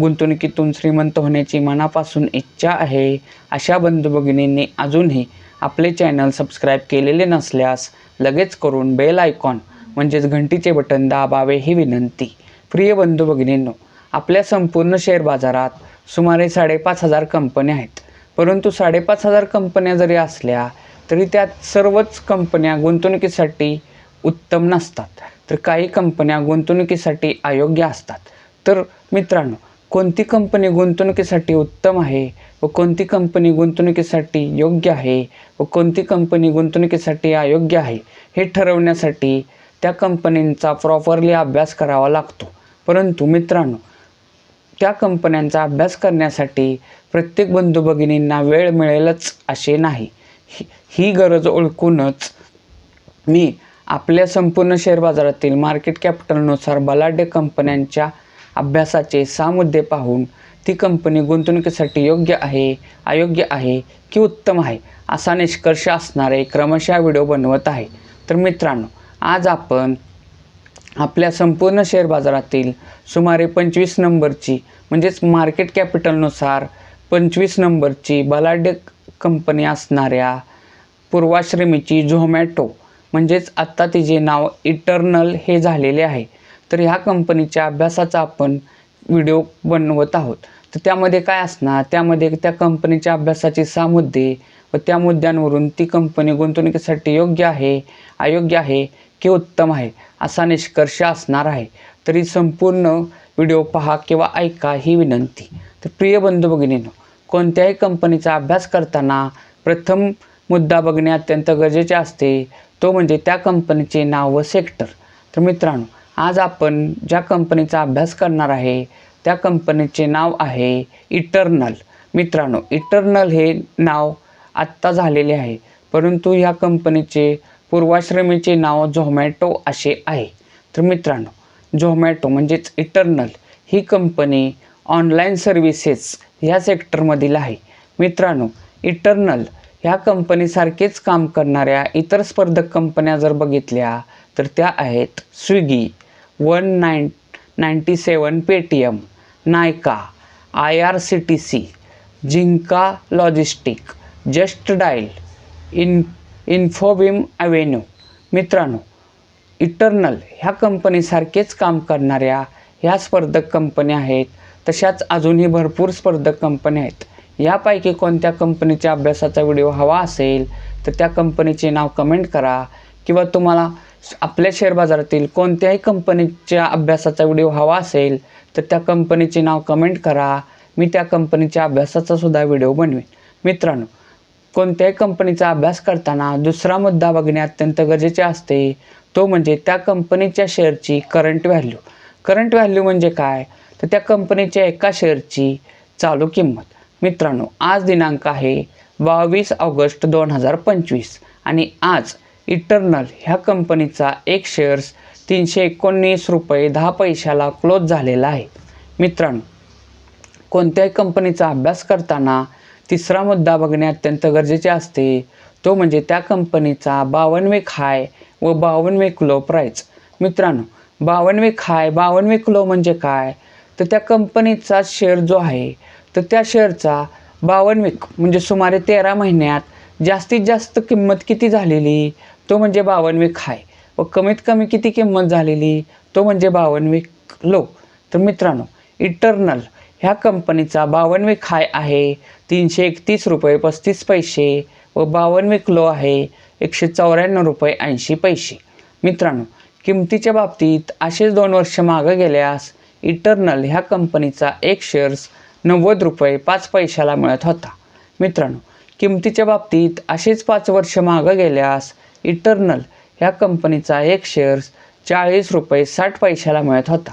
गुंतवणुकीतून श्रीमंत होण्याची मनापासून इच्छा आहे. अशा बंधू भगिनींनी अजूनही आपले चॅनल सबस्क्राईब केलेले नसल्यास लगेच करून बेल आयकॉन म्हणजेच घंटीचे बटन दाबावे ही विनंती. प्रिय बंधू भगिनींनो आपल्या संपूर्ण शेअर बाजारात सुमारे साडेपाच हजार कंपन्या आहेत. परंतु साडेपाच हजार कंपन्या जरी असल्या तरी त्यात सर्वच कंपन्या गुंतवणुकीसाठी उत्तम नसतात. तर काही कंपन्या गुंतवणुकीसाठी अयोग्य असतात. तर मित्रांनो कोणती कंपनी गुंतवणुकीसाठी उत्तम आहे व कोणती कंपनी गुंतवणुकीसाठी योग्य आहे व कोणती कंपनी गुंतवणुकीसाठी अयोग्य आहे हे ठरवण्यासाठी त्या कंपनींचा प्रॉपरली अभ्यास करावा लागतो. परंतु मित्रांनो त्या कंपन्यांचा अभ्यास करण्यासाठी प्रत्येक बंधू भगिनींना वेळ मिळेलच असे नाही. ही ही गरज ओळखूनच मी आपल्या संपूर्ण शेअर बाजारातील मार्केट कॅपिटलनुसार बलाढ्य कंपन्यांच्या अभ्यासाचे सहा मुद्दे पाहून ती कंपनी गुंतवणुकीसाठी योग्य आहे अयोग्य आहे की उत्तम आहे असा निष्कर्ष असणारे क्रमशः व्हिडिओ बनवत आहे. तर मित्रांनो आज आपण आपल्या संपूर्ण शेअर बाजारातील सुमारे पंचवीस नंबरची म्हणजेच मार्केट कॅपिटलनुसार पंचवीस नंबरची बलाढ्य कंपनी असणाऱ्या पूर्वाश्रमीची झोमॅटो म्हणजेच आत्ता तिचे नाव इटर्नल हे झालेले आहे. तर ह्या कंपनीच्या अभ्यासाचा आपण व्हिडिओ बनवत आहोत. तर त्यामध्ये काय असणार? त्यामध्ये त्या कंपनीच्या अभ्यासाचे सहा मुद्दे व त्या मुद्द्यांवरून ती कंपनी गुंतवणुकीसाठी योग्य आहे अयोग्य आहे की उत्तम आहे असा निष्कर्ष असणार आहे. तरी संपूर्ण व्हिडिओ पहा किंवा ऐका ही विनंती. तर प्रिय बंधू भगिनींनो कोणत्याही कंपनीचा अभ्यास करताना प्रथम मुद्दा बघणे अत्यंत गरजेचे असते. तो म्हणजे त्या कंपनीचे नाव व सेक्टर तर मित्रांनो आज आपण ज्या कंपनीचा अभ्यास करणार आहे त्या कंपनीचे नाव आहे इटर्नल मित्रांनो इटर्नल हे नाव आत्ता झालेले आहे परंतु ह्या कंपनीचे पूर्वाश्रमीचे नाव झोमॅटो असे आहे. तर मित्रांनो झोमॅटो म्हणजेच इटर्नल ही कंपनी ऑनलाईन सर्व्हिसेस ह्या सेक्टरमधील आहे. मित्रांनो इटर्नल ह्या कंपनीसारखेच काम करणाऱ्या इतर स्पर्धक कंपन्या जर बघितल्या तर त्या आहेत Swiggy one nine ninety seven Paytm Nykaa I R C T C Zinka logistic just dial in Infibeam avenue. मित्रांनो इटर्नल ह्या कंपनीसारखेच काम करणाऱ्या ह्या स्पर्धक कंपन्या आहेत तशाच अजूनही भरपूर स्पर्धक कंपन्या आहेत. यापैकी कोणत्या कंपनीच्या अभ्यासाचा व्हिडिओ हवा असेल तर त्या कंपनीचे नाव कमेंट करा किंवा तुम्हाला आपल्या शेअर बाजारातील कोणत्याही कंपनीच्या अभ्यासाचा व्हिडिओ हवा असेल तर त्या कंपनीचे नाव कमेंट करा. मी त्या कंपनीच्या अभ्यासाचा सुद्धा व्हिडिओ बनवेन. मित्रांनो कोणत्याही कंपनीचा अभ्यास करताना दुसरा मुद्दा बघणे अत्यंत गरजेचे असते. तो म्हणजे त्या कंपनीच्या शेअरची करंट व्हॅल्यू करंट व्हॅल्यू म्हणजे काय? तर त्या कंपनीच्या एका शेअरची चालू किंमत. मित्रांनो आज दिनांक आहे बावीस ऑगस्ट दोन हजार पंचवीस आणि आज इटर्नल ह्या कंपनीचा एक शेअर्स तीनशे एकोणीस रुपये दहा पैशाला क्लोज झालेला आहे. मित्रांनो कोणत्याही कंपनीचा अभ्यास करताना तिसरा मुद्दा बघणे अत्यंत गरजेचे असते. तो म्हणजे त्या कंपनीचा बावनवेक हाय व बावन्न क्लो लो प्राईस मित्रांनो बावनवेक हाय बावन्न क्लो लो म्हणजे काय? तर त्या कंपनीचा शेअर जो आहे तर त्या शेअरचा बावनवेक म्हणजे सुमारे तेरा महिन्यात जास्तीत जास्त किंमत किती झालेली? तो म्हणजे बावन्न हाय व कमीत कमी किती किंमत झालेली? तो म्हणजे बावन्न लो. तर मित्रांनो इटर्नल ह्या कंपनीचा बावन्न हाय आहे. तीनशे एकतीस रुपये पस्तीस पैसे व बावन्न लो आहे. एकशे चौऱ्याण्णव रुपये ऐंशी पैसे. मित्रांनो किमतीच्या बाबतीत असेच दोन वर्ष मागं गेल्यास इटर्नल ह्या कंपनीचा एक शेअर्स नव्वद रुपये पाच पैशाला मिळत होता. मित्रांनो किमतीच्या बाबतीत असेच पाच वर्ष मागं गेल्यास इटर्नल ह्या कंपनीचा एक शेअर्स चाळीस रुपये साठ पैशाला मिळत होता.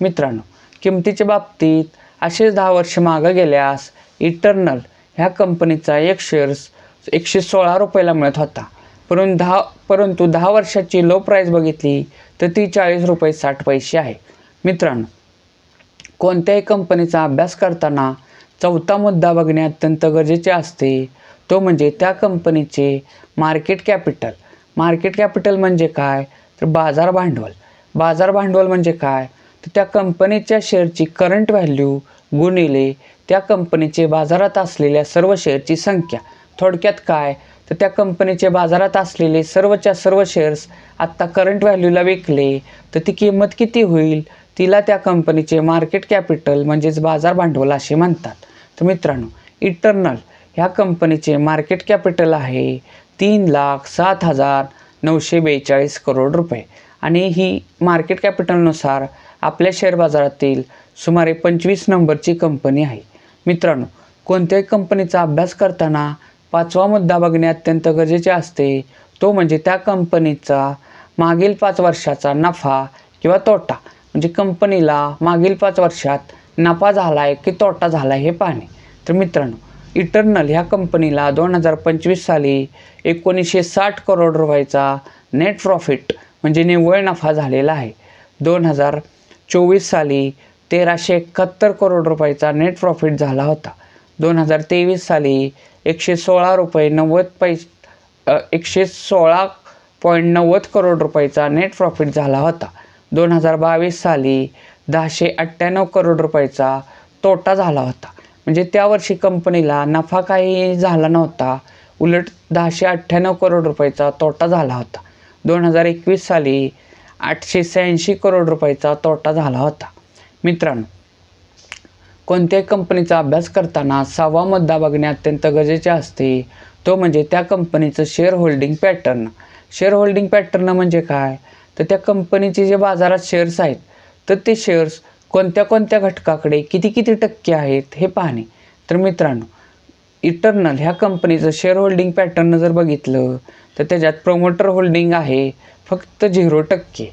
मित्रांनो किमतीच्या बाबतीत असेच दहा वर्ष मागं गेल्यास इटर्नल ह्या कंपनीचा एक शेअर्स एकशे सोळा रुपयाला मिळत होता. परंतु दहा परंतु दहा वर्षाची लो प्राईस बघितली तर ती चाळीस रुपये साठ पैसे आहे. मित्रांनो कोणत्याही कंपनीचा अभ्यास करताना चौथा मुद्दा बघणे अत्यंत गरजेचे असते. तो म्हणजे त्या कंपनीचे मार्केट कॅपिटल मार्केट कॅपिटल म्हणजे काय? तर बाजार भांडवल. बाजार भांडवल म्हणजे काय? तर त्या कंपनीच्या शेअरची करंट व्हॅल्यू गुणिले त्या कंपनीचे बाजारात असलेल्या सर्व शेअरची संख्या. थोडक्यात काय? तर त्या कंपनीचे बाजारात असलेले सर्वच्या सर्व शेअर्स आत्ता करंट व्हॅल्यूला विकले तर ती किंमत किती होईल? तिला त्या कंपनीचे मार्केट कॅपिटल म्हणजेच बाजार भांडवल असे म्हणतात. तर मित्रांनो इटर्नल ह्या कंपनीचे मार्केट कॅपिटल आहे. तीन लाख सात हजार नऊशे बेचाळीस करोड रुपये. आणि ही मार्केट कॅपिटलनुसार आपल्या शेअर बाजारातील सुमारे पंचवीस नंबरची कंपनी आहे. मित्रांनो कोणत्याही कंपनीचा अभ्यास करताना पाचवा मुद्दा बघणे अत्यंत गरजेचे असते. तो म्हणजे त्या कंपनीचा मागील पाच वर्षाचा नफा किंवा तोटा. म्हणजे कंपनीला मागील पाच वर्षात नफा झाला आहे की तोटा झाला आहे हे पाहणे. तर मित्रांनो इटर्नल ह्या कंपनीला दोन हजार पंचवीस साली एकोणीसशे साठ करोड रुपयाचा नेट प्रॉफिट म्हणजे निव्वळ नफा झालेला आहे. दोन हजार चोवीस साली तेराशे एकाहत्तर करोड रुपयाचा नेट प्रॉफिट झाला होता. दोन हजार तेवीस साली एकशे सोळा रुपये नव्वद पैस एकशे सोळा पॉईंट नव्वद करोड रुपयाचा नेट प्रॉफिट झाला होता. दोन हजार बावीस साली दहाशे अठ्ठ्याण्णव करोड रुपयाचा तोटा झाला होता. म्हणजे त्या वर्षी कंपनीला नफा काही झाला नव्हता. उलट दहाशे अठ्ठ्याण्णव करोड रुपयाचा तोटा झाला होता. दोन हजार एकवीस साली आठशे शहाऐंशी करोड रुपयाचा तोटा झाला होता. मित्रांनो कोणत्याही कंपनीचा अभ्यास करताना सहावा मुद्दा बघणे अत्यंत गरजेचे असते. तो म्हणजे त्या कंपनीचं share holding pattern share holding pattern म्हणजे काय? तर त्या कंपनीचे जे बाजारात शेअर्स आहेत तर ते शेअर्स कोणत्या कोणत्या घटकाकडे किती किती टक्के आहेत हे पाहणे. तर मित्रांनो इटर्नल ह्या कंपनीचं शेअर होल्डिंग पॅटर्न जर बघितलं तर त्याच्यात प्रमोटर होल्डिंग आहे फक्त झिरो टक्के.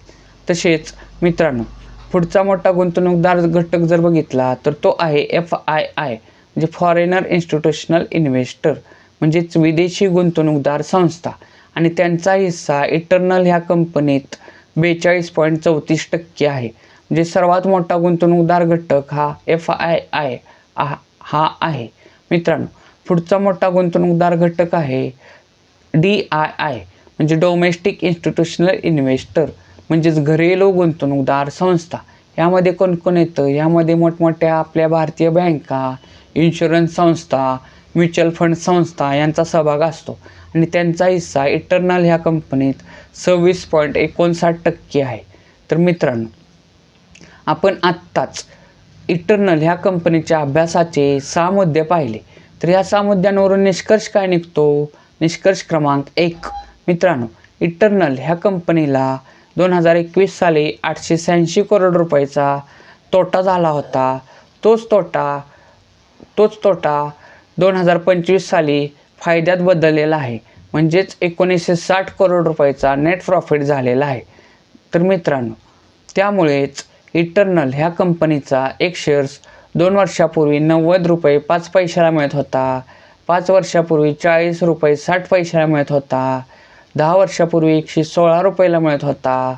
तसेच मित्रांनो पुढचा मोठा गुंतवणूकदार घटक जर बघितला तर तो आहे एफ आय आय म्हणजे फॉरेनर इन्स्टिट्यूशनल इन्व्हेस्टर म्हणजेच विदेशी गुंतवणूकदार संस्था. आणि त्यांचा हिस्सा इटर्नल ह्या कंपनीत बेचाळीस पॉईंट चौतीस टक्के आहे. म्हणजे सर्वात मोठा गुंतवणूकदार घटक हा एफ आय आय हा आहे. मित्रांनो पुढचा मोठा गुंतवणूकदार घटक आहे डी आय आय म्हणजे डोमेस्टिक इन्स्टिट्यूशनल इन्व्हेस्टर म्हणजेच घरेलू गुंतवणूकदार संस्था. यामध्ये कोण कोण येतं? यामध्ये मोठमोठ्या आपल्या भारतीय बँका इन्शुरन्स संस्था म्युच्युअल फंड संस्था यांचा सहभाग असतो. आणि त्यांचा हिस्सा इटर्नल ह्या कंपनीत सव्वीस पॉईंट एकोणसाठ टक्के आहे. तर मित्रांनो आपण आत्ताच इटर्नल ह्या कंपनीच्या अभ्यासाचे सहा मुद्दे पाहिले. तर या सहा मुद्द्यांवरून निष्कर्ष काय निघतो? निष्कर्ष क्रमांक एक. मित्रांनो इटर्नल ह्या कंपनीला दोन हजार एकवीस साली आठशे शहाऐंशी करोड रुपयाचा तोटा झाला होता. तोच तोटा तोच तोटा दोन हजार पंचवीस साली फायद्यात बदललेला आहे. म्हणजेच एकोणीसशे साठ करोड रुपयाचा नेट प्रॉफिट झालेला आहे. तर मित्रांनो त्यामुळेच इटर्नल ह्या कंपनीचा एक शेअर्स दोन वर्षापूर्वी नव्वद रुपये पाच पैशाला मिळत होता. पाच वर्षापूर्वी चाळीस रुपये साठ पैशाला मिळत होता. दहा वर्षापूर्वी एकशे सोळा रुपयाला मिळत होता.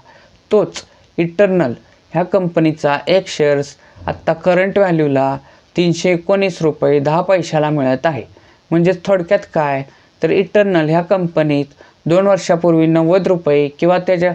तोच इटर्नल ह्या कंपनीचा एक शेअर्स आत्ता करंट व्हॅल्यूला तीनशे एकोणीस रुपये दहा पैशाला मिळत आहे. म्हणजेच थोडक्यात काय? तर इटर्नल ह्या कंपनीत दोन वर्षापूर्वी नव्वद रुपये किंवा त्याच्या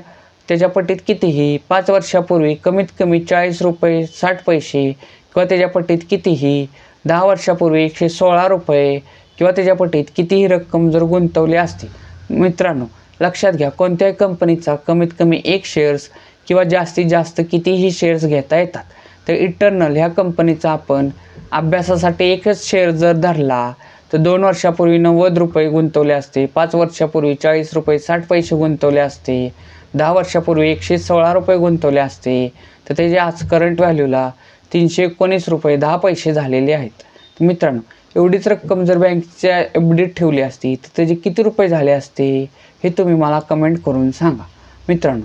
त्याच्या पट्टीत कितीही पाच वर्षापूर्वी कमीत कमी चाळीस रुपये साठ पैसे किंवा त्याच्या पट्टीत कितीही दहा वर्षापूर्वी एकशे सोळा रुपये किंवा त्याच्या पट्टीत कितीही रक्कम जर गुंतवली असती. मित्रांनो लक्षात घ्या कोणत्याही कंपनीचा कमीत कमी एक शेअर्स किंवा जास्तीत जास्त कितीही शेअर्स घेता येतात. तर इटर्नल ह्या कंपनीचा आपण अभ्यासासाठी एकच शेअर जर धरला तर दोन वर्षापूर्वी नव्वद रुपये गुंतवले असते पाच वर्षापूर्वी चाळीस रुपये साठ पैसे गुंतवले असते. दहा वर्षापूर्वी एकशे सोळा रुपये गुंतवले असते. तर त्याचे आज करंट व्हॅल्यूला तीनशे एकोणीस रुपये दहा पैसे झालेले आहेत. मित्रांनो एवढीच रक्कम जर बँकच्या एफ डीत ठेवली असती तर त्याचे किती रुपये झाले असते हे तुम्ही मला कमेंट करून सांगा. मित्रांनो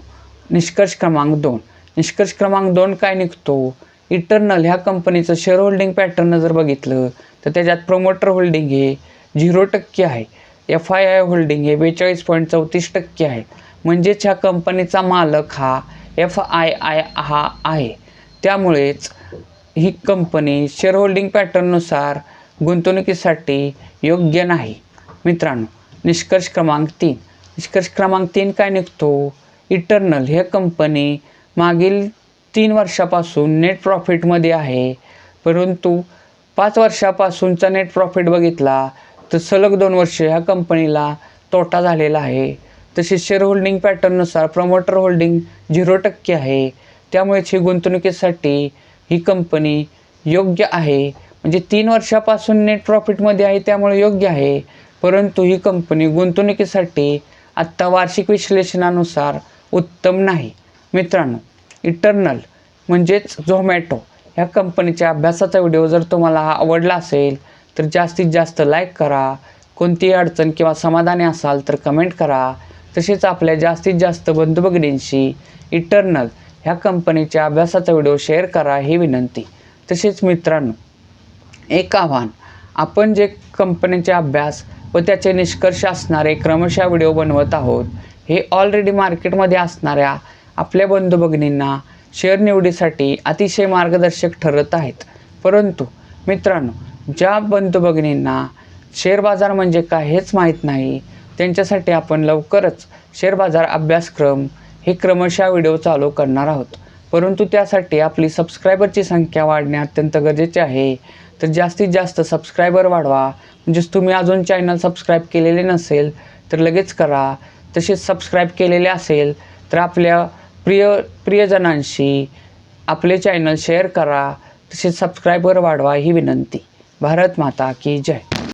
निष्कर्ष क्रमांक दोन. निष्कर्ष क्रमांक दोन काय निघतो? इटर्नल ह्या कंपनीचं शेअर होल्डिंग पॅटर्न जर बघितलं तर त्याच्यात प्रमोटर होल्डिंग हे झिरो टक्के आहे. एफ आय आय होल्डिंग हे बेचाळीस पॉईंट चौतीस टक्के आहे. म्हणजेच ह्या कंपनीचा मालक हा एफ आय आय हा आहे. त्यामुळेच ही कंपनी शेअर होल्डिंग पॅटर्ननुसार गुंतवणुकीसाठी योग्य नाही. मित्रांनो निष्कर्ष क्रमांक तीन. निष्कर्ष क्रमांक तीन काय निघतो? इटर्नल हे कंपनी मागील तीन वर्षापासून नेट प्रॉफिटमध्ये आहे. परंतु पाच वर्षापासूनचा नेट प्रॉफिट बघितला तर सलग दोन वर्ष ह्या कंपनीला तोटा झालेला आहे. तसेच शेअर होल्डिंग पॅटर्ननुसार प्रमोटर होल्डिंग झिरो टक्के आहे. त्यामुळेच ही गुंतवणुकीसाठी ही कंपनी योग्य आहे. म्हणजे तीन वर्षापासून नेट प्रॉफिटमध्ये आहे त्यामुळे योग्य आहे. परंतु ही कंपनी गुंतवणुकीसाठी आत्ता वार्षिक विश्लेषणानुसार उत्तम नाही. मित्रांनो इटर्नल म्हणजेच झोमॅटो ह्या कंपनीच्या अभ्यासाचा व्हिडिओ जर तुम्हाला हा आवडला असेल तर जास्तीत जास्त लाईक करा. कोणतीही अडचण किंवा समाधानी असाल तर कमेंट करा. तसेच आपल्या जास्तीत जास्त बंधू भगिनींशी इटर्नल ह्या कंपनीच्या अभ्यासाचा व्हिडिओ शेअर करा ही विनंती. तसेच मित्रांनो एक आव्हान आपण जे कंपनीचे अभ्यास व त्याचे निष्कर्ष असणारे क्रमशः व्हिडिओ बनवत आहोत हे ऑलरेडी मार्केटमध्ये असणाऱ्या आपल्या बंधू भगिनींना शेअर निवडीसाठी अतिशय मार्गदर्शक ठरत आहेत. परंतु मित्रांनो ज्या बंधू भगिनींना शेअर बाजार म्हणजे काय हेच माहीत नाही त्यांच्यासाठी आपण लवकरच शेअर बाजार अभ्यासक्रम हे क्रमशः व्हिडिओ चालू करणार आहोत. परंतु त्यासाठी आपली सबस्क्रायबरची संख्या वाढणे अत्यंत गरजेचे आहे. तर जास्तीत जास्त सबस्क्रायबर वाढवा. म्हणजेच तुम्ही अजून चॅनल सबस्क्राईब केलेले नसेल तर लगेच करा. तसेच सबस्क्राईब केलेले असेल तर आपल्या प्रिय प्रियजनांशी आपले चॅनल शेअर करा. तसेच सबस्क्रायबर वाढवा ही विनंती. भारत माता की जय.